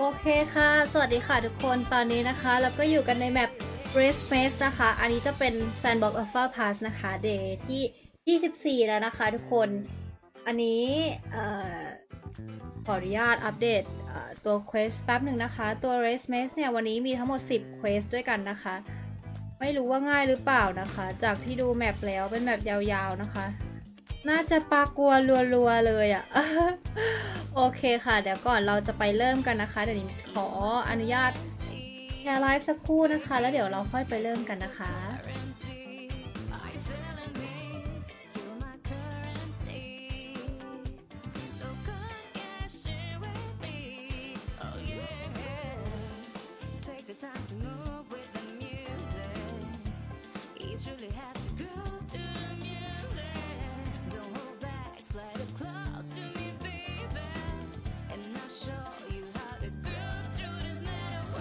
โอเคค่ะ สวัสดีค่ะทุกคนตอนนี้นะคะเราก็อยู่กันในแมป Race Maze นะคะ อันนี้จะเป็น Sandbox Alpha Pass นะคะ Day ที่ 24 แล้วนะคะทุกคน อันนี้ขออนุญาตอัปเดตตัว Quest แป๊บหนึ่งนะคะ ตัว Race Maze เนี่ยวันนี้มีทั้งหมด 10 Quest ด้วยกันนะคะ ไม่รู้ว่าง่ายหรือเปล่านะคะ จากที่ดูแมปแล้วเป็นแมปยาวๆนะคะ น่าจะปลากัวรัวๆเลยอะ่ะ โอเคค่ะ เดี๋ยวก่อนเราจะไปเริ่มกันนะคะ เดี๋ยวนี้ขออนุญาตแชร์ไลฟ์สักครู่นะคะ แล้วเดี๋ยวเราค่อยไปเริ่มกันนะคะ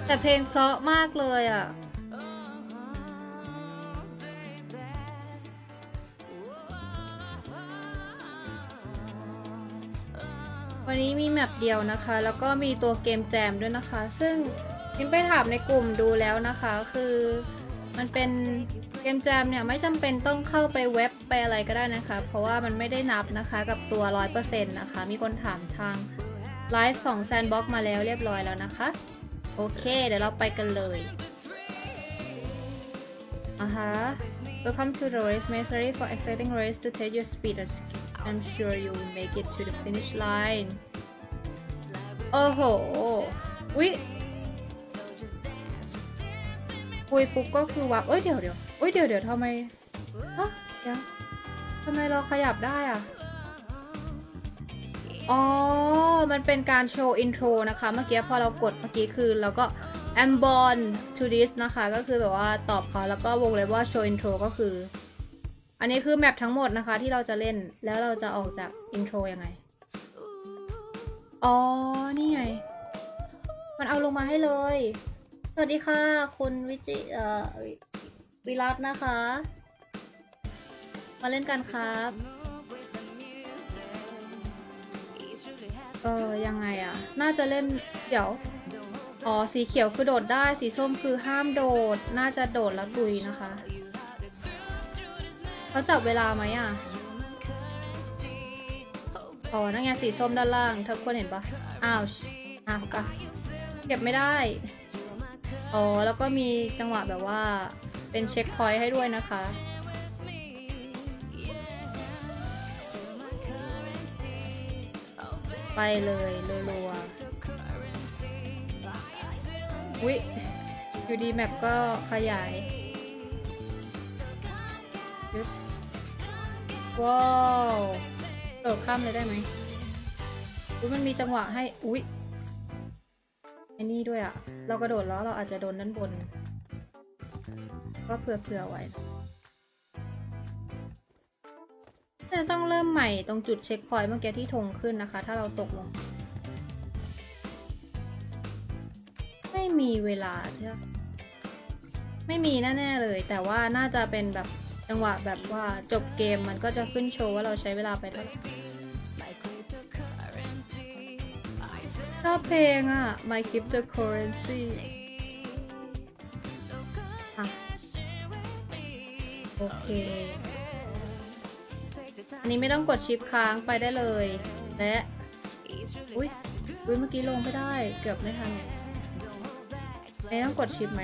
แต่เพลงเพราะมากเลยอะ วันนี้มีแมปเดียวนะคะ แล้วก็มีตัวเกมแจมด้วยนะคะ ซึ่งยิมไปถามในกลุ่มดูแล้วนะคะ คือมันเป็นเกมแจมเนี่ยไม่จำเป็นต้องเข้าไปเว็บไปอะไรก็ได้นะคะ เพราะว่ามันไม่ได้นับนะคะกับตัว 100%นะคะ มีคนถามทางไลฟ์2 Sandbox มาแล้วเรียบร้อยแล้วนะคะ โอเค เดี๋ยวเราไปกันเลยอ่าฮะ Welcome to the race Mastery for exciting race to test your speed and skill. I'm sure you will make it to the finish line โอ้โหวิคุยปุ๊บก็คือวับเอ้ยเดี๋ยวเดี๋ยวเอ้ยเดี๋ยวเดี๋ยวทำไมฮะเดี๋ยวทำไมเราขยับได้อะ อ๋อ มันเป็นการโชว์อินโทรนะคะ เมื่อกี้พอเรากดเมื่อกี้คือเราก็ I'm born to this นะคะ ก็คือแบบว่าตอบเขาแล้วก็วงเล็บว่า show intro ก็คือ อันนี้คือแมปทั้งหมดนะคะที่เราจะเล่นแล้วเราจะออกจากอินโทรยังไง อ๋อ นี่ไง มันเอาลงมาให้เลย สวัสดีค่ะ คุณวิจิเอ่อวิวิรัตนะคะ มาเล่นกันครับ เออยังไงอะน่าจะเล่นเดี๋ยว อ๋อ สีเขียวคือโดดได้ สีส้มคือห้ามโดด น่าจะโดดแล้วตุยนะคะเขาจับเวลาไหมอะอ๋อ นั่นไงสีส้มด้านล่างเธอควรเห็นปะอ้าวอ้าวกะเก็บไม่ได้ อ๋อ แล้วก็มีจังหวะแบบว่าเป็นเช็คพอยต์ให้ด้วยนะคะ ไปเลยรัวๆวิอยู่ดีแมปก็ขยายยึดว้าวโดดข้ามเลยได้ไหมอุ้ยมันมีจังหวะให้ อุ้ยไอ้นี่ด้วยอะเรากระโดดแล้วเราอาจจะโดนด้านบน ก็เผื่อๆไว้ จะต้องเริ่มใหม่ตรงจุดเช็คพอยต์เมื่อกี้ที่ธงขึ้นนะคะ ถ้าเราตกลง ไม่มีเวลาใช่ไหมไม่มีแน่ๆเลย แต่ว่าน่าจะเป็นแบบจังหวะแบบว่าจบเกมมันก็จะขึ้นโชว์ว่าเราใช้เวลาไปเท่าไหร่ชอบเพลงอะ My Cryptocurrency อะ โอเค นนี้ไม่ต้องกดชิปค้างไปได้เลย และอุ้ยอุ้ยเมื่อกี้ลงไม่ได้ เกือบไม่ทันอันนี้ต้องกดชิปไหม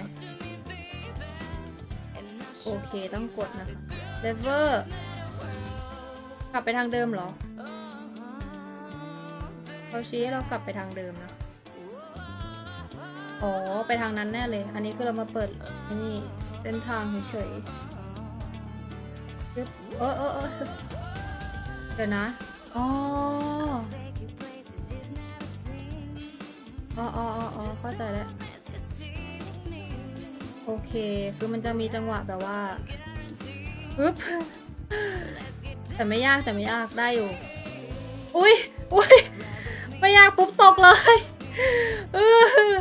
โอเคต้องกดนะคะเลเวอร์กลับไปทางเดิมเหรอเขาชี้ให้เรากลับไปทางเดิมนะคะอ๋อไปทางนั้นแน่เลย อันนี้คือเรามาเปิดนี่เส้นทางเฉยๆยึบเออเออเออ เดี๋ยวนะ อ๋อ อ๋ออ๋ออ๋อเข้าใจแล้ว โอเค คือมันจะมีจังหวะแบบว่าปึ๊บ แต่ไม่ยากแต่ไม่ยากได้อยู่ อุ้ยอุ้ยไม่ยากปุ๊บตกเลยเออ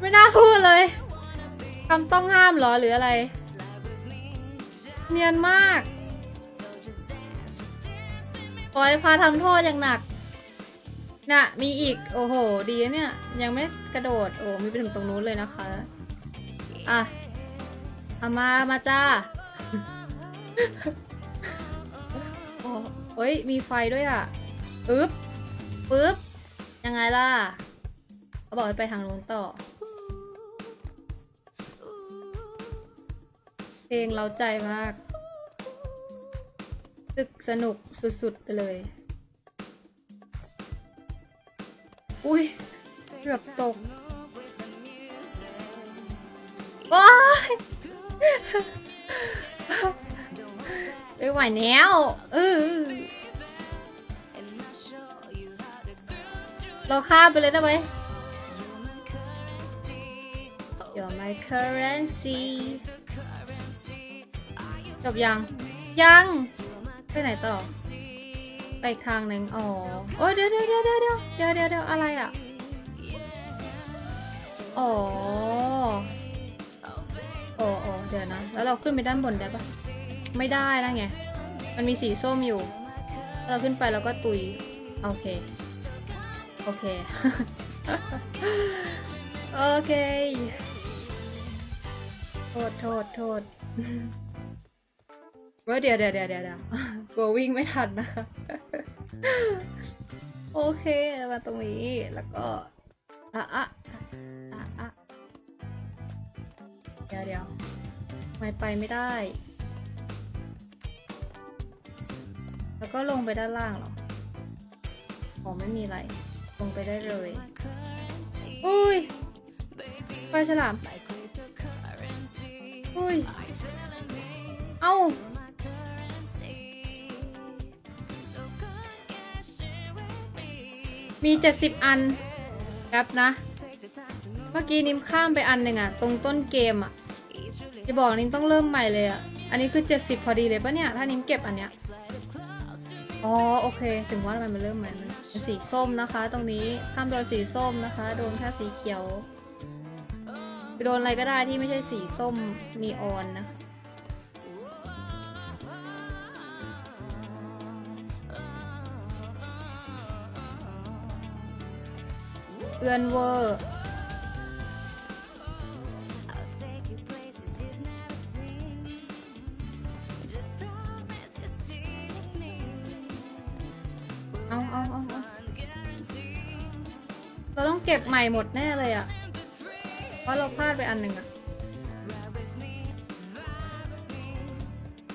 ไม่น่าพูดเลยคำต้องห้ามหรอหรืออะไร เนียนมาก ปล่อยพาทำโทษอย่างหนัก น่ะ มีอีก โอ้โห ดีนะเนี่ย ยังไม่กระโดด โอ้ มีไปถึงตรงนู้นเลยนะคะ อะเอามา มาจ้า โอ้เฮ้ย มีไฟด้วยอะ อึ๊บ ปึ๊บ ยังไงล่ะเขาบอกให้ไปทางนู้นต่อ เพลงเราใจมาก สึกสนุกสุดๆไปเลย อุ้ยเกือบตกว้ายไม่ไหวแล้วเออเราข้าไปเลยได้ไหม You're my currency จบยัง ยัง ไปไหนต่อ ไปอีกทางหนึ่งอ๋อโอ้ยเดี๋ยวเดี๋ยวเดี๋ยวเดี๋ยวเดี๋ยวเดี๋ยวเดี๋ยวเดี๋ยวอะไรอะ อ๋อโอ้โอ้เดี๋ยวนะ แล้วเราขึ้นไปด้านบนได้ปะไม่ได้นะไง มันมีสีส้มอยู่ เราขึ้นไปเราก็ตุย โอเค โอเค โอเค โทษ โทษ โทษ ว้ยเดี๋ยวเดี๋ยวเดี๋ยวเดี๋ยวเดี๋ยวกลัววิ่งไม่ทันนะคะ โอเคมาตรงนี้แล้วก็อะอะอะอะเดี๋ยวเดี๋ยวทำไม่ไปไม่ได้ แล้วก็ลงไปด้านล่างหรออ๋อไม่มีอะไร ลงไปได้เลย อุ้ยไปฉลามอุ้ย เอ้า มีเจ็ดสิบอันแป๊บนะ เมื่อกี้นิมข้ามไปอันหนึ่งอะตรงต้นเกมอะจะบอกนิมต้องเริ่มใหม่เลยอะอันนี้คือเจ็ดสิบพอดีเลยปะเนี่ย ถ้านิมเก็บอันเนี้ยอ๋อโอเค ถึงว่าทำไมมันเริ่มใหม่มันสีส้มนะคะ ตรงนี้ห้ามโดนสีส้มนะคะ โดนแค่สีเขียวไปโดนอะไรก็ได้ที่ไม่ใช่สีส้มมีออนนะคะ เอือนเวอร์เอาเอาเอาเอาเราต้องเก็บใหม่หมดแน่เลยอะเพราะเราพลาดไปอันหนึ่งอะ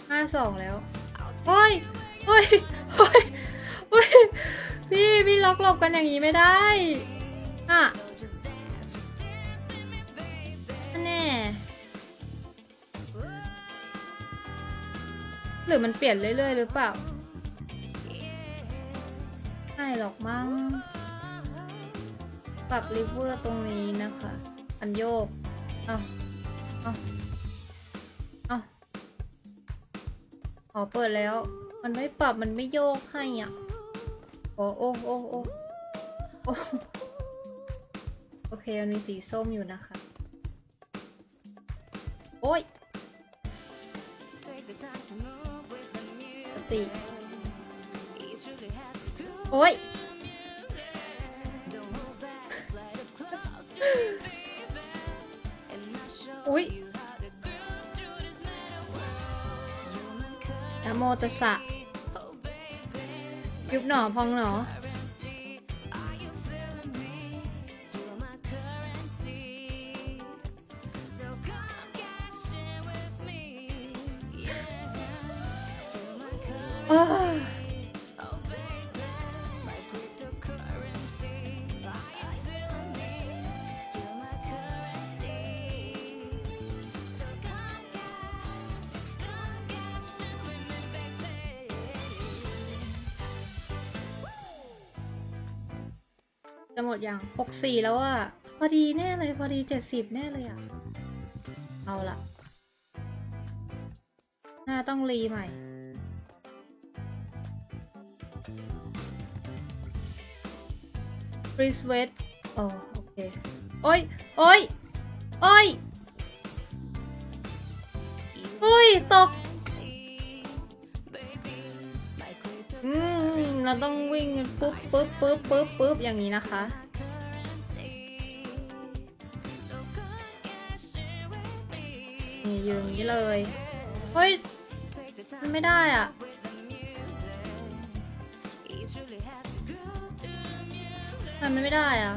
ห้าสองแล้วโอ้ยโอ้ยโอ้ยโอ้ยพี่ พี่ล็อกหลบกันอย่างนี้ไม่ได้ อะแน่ หรือมันเปลี่ยนเรื่อยๆ หรือเปล่าไม่หรอกมั้ง ปรับริเวอร์ตรงนี้นะคะ อันโยก เอาเอาเอาขอเปิดแล้ว มันไม่ปรับมันไม่โยกให้อะ โอ้โอ้โอ้โอ้ โอเคมันมีสีส้มอยู่นะคะ โอ้ยสีโอ้ยอุ๊ยนะโมตัสสะยุบหนอพองหนอ จะหมดยังหกสี่แล้วอะพอดีแน่เลยพอดีเจ็ดสิบแน่เลยอะเอาละน่าต้องรีใหม่ ฟรีสเวทอ๋อโอเค โอ้ย โอ้ย โอ้ยอุ้ย ตก อืม เราต้องวิ่งปุ๊บปุ๊บปุ๊บปุ๊บปุ๊บอย่างนี้นะคะ นี่ยืนอย่างนี้เลย เฮ้ย มันไม่ได้อะมันไม่ได้อะ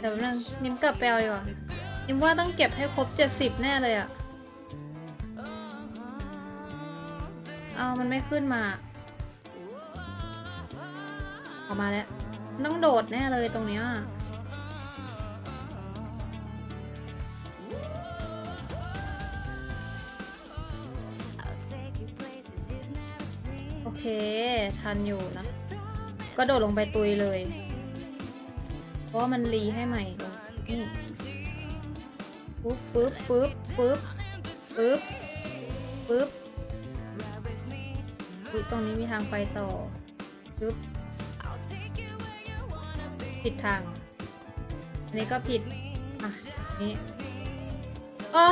เดี๋ยวนึงนิ้มกลับไปเอาดีกว่านิ้มว่าต้องเก็บให้ครบ 70 แน่เลยอะ เอามันไม่ขึ้นมา ออกมาแล้ว ต้องโดดแน่เลยตรงเนี้ยโอเค ทันอยู่นะ ก็โดดลงไปตุยเลย เพราะมันรีให้ใหม่นี่ปุ๊บปุ๊บปุ๊บปุ๊บปุ๊บปุ๊บ อุ๊ยตรงนี้มีทางไปต่อปุ๊บผิดทาง อันนี้ก็ผิด อะนี่อ๋อ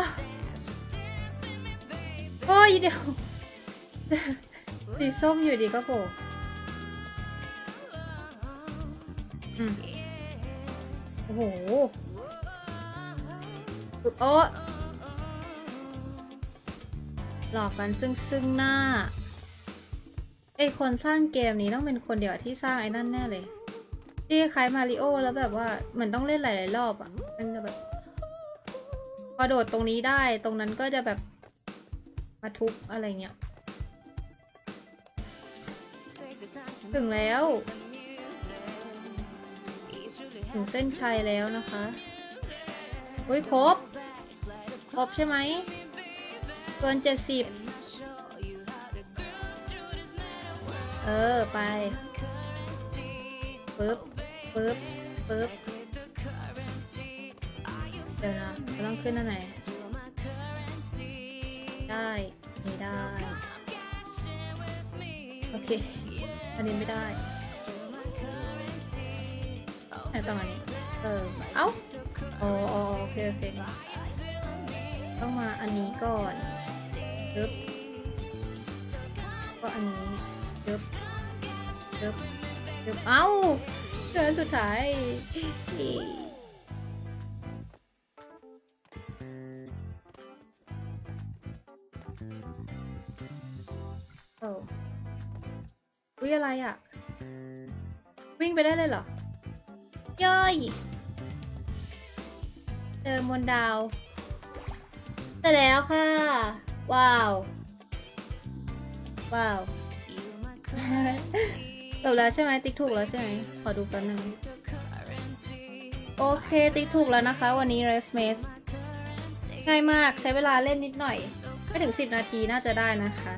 โอ้ยเดี๋ยว สีส้มอยู่ดีก็โผล่โอ้โหโอ้หลอกกันซึ่งซึ่งหน้า ไอคนสร้างเกมนี้ต้องเป็นคนเดียวที่สร้างไอ้นั่นแน่เลยที่คล้ายมาริโอแล้วแบบว่าเหมือนต้องเล่นหลาย ๆ รอบอะมันจะแบบพอโดดตรงนี้ได้ตรงนั้นก็จะแบบมาทุบอะไรเงี้ยถึงแล้ว ถึงเส้นชัยแล้วนะคะอุ้ยครบ ครบใช่ไหม เกินเจ็ดสิบ ออ ไปปึ๊บปึ๊บปึ๊บเดี๋ยวนะเราต้องขึ้นอันไหน ได้ไม่ได้ โอเค อันนี้ไม่ได้ไหนต้องอันนี้เออเอ้าอ๋ออ๋อโอเคโอเคต้องมาอันนี้ก่อนปึ๊บก็อันนี้ปึ๊บ ปึ๊บปึ๊บเอ้าเดินสุดท้ายโอ้อุ้ยอะไรอะ วิ่งไปได้เลยเหรอย่อยเจอมนดาวเสร็จแล้วค่ะ ว้าว ว้าว จบแล้วใช่ไหมติ๊กถูกแล้วใช่ไหมขอดูแป๊บนึงโอเค ติ๊กถูกแล้วนะคะ วันนี้ r e s m a z e ง่ายมากใช้เวลาเล่นนิดหน่อย ไม่ถึง 10 นาทีน่าจะได้นะคะ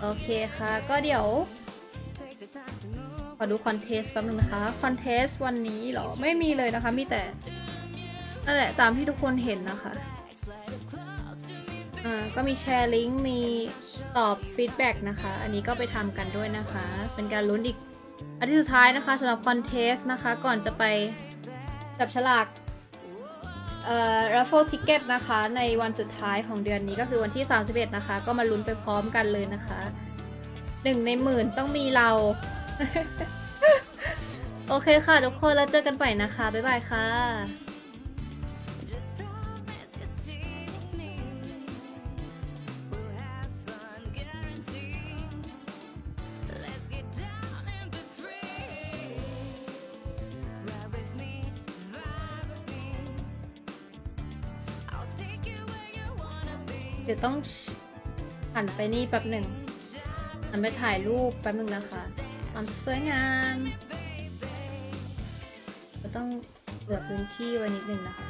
โอเคค่ะ ก็เดี๋ยว ขอดูคอนเทสต์แป๊บนึงนะคะ คอนเทสต์วันนี้เหรอ ไม่มีเลยนะคะ มีแต่นั่นแหละตามที่ทุกคนเห็นนะคะ อ่าก็มีแชร์ลิงก์มีตอบฟีดแบ็กนะคะ อันนี้ก็ไปทำกันด้วยนะคะ เป็นการลุ้นอีกอาทิตย์สุดท้ายนะคะสำหรับคอนเทสต์นะคะ ก่อนจะไปจับฉลากเอ่อ raffle ticket นะคะ ในวันสุดท้ายของเดือนนี้ก็คือวันที่ 31 นะคะ ก็มาลุ้นไปพร้อมกันเลยนะคะหนึ่งในหมื่นต้องมีเรา โอเคค่ะทุกคนแล้วเจอกันใหม่นะคะ บ๊ายบายค่ะ ดี๋ยวต้องหันไปนี่แป๊บหนึ่งหันไปถ่ายรูปแป๊บหนึ่งนะคะความสวยงามก็ต้องเหลือพื้นที่ไว้นิดนึงนะคะ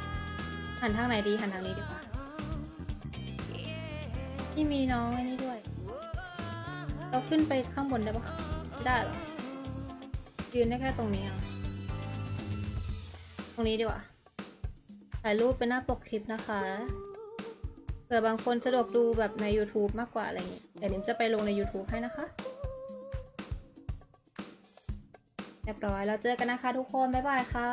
หันทางไหนดีหันทางนี้ดีกว่าที่มีน้องไอ้นี่ด้วย เราขึ้นไปข้างบนได้ปะไม่ได้หรอยืนได้แค่ตรงนี้อะตรงนี้ดีกว่าถ่ายรูปเป็นหน้าปกคลิปนะคะ ผื่อบางคนสะดวกดูแบบใน YouTube มากกว่าอะไรอย่างงี้เดี๋ยวนิมจะไปลงใน YouTube ให้นะคะเรียบร้อยแล้วเจอกันนะคะทุกคน บ๊ายบายค่ะ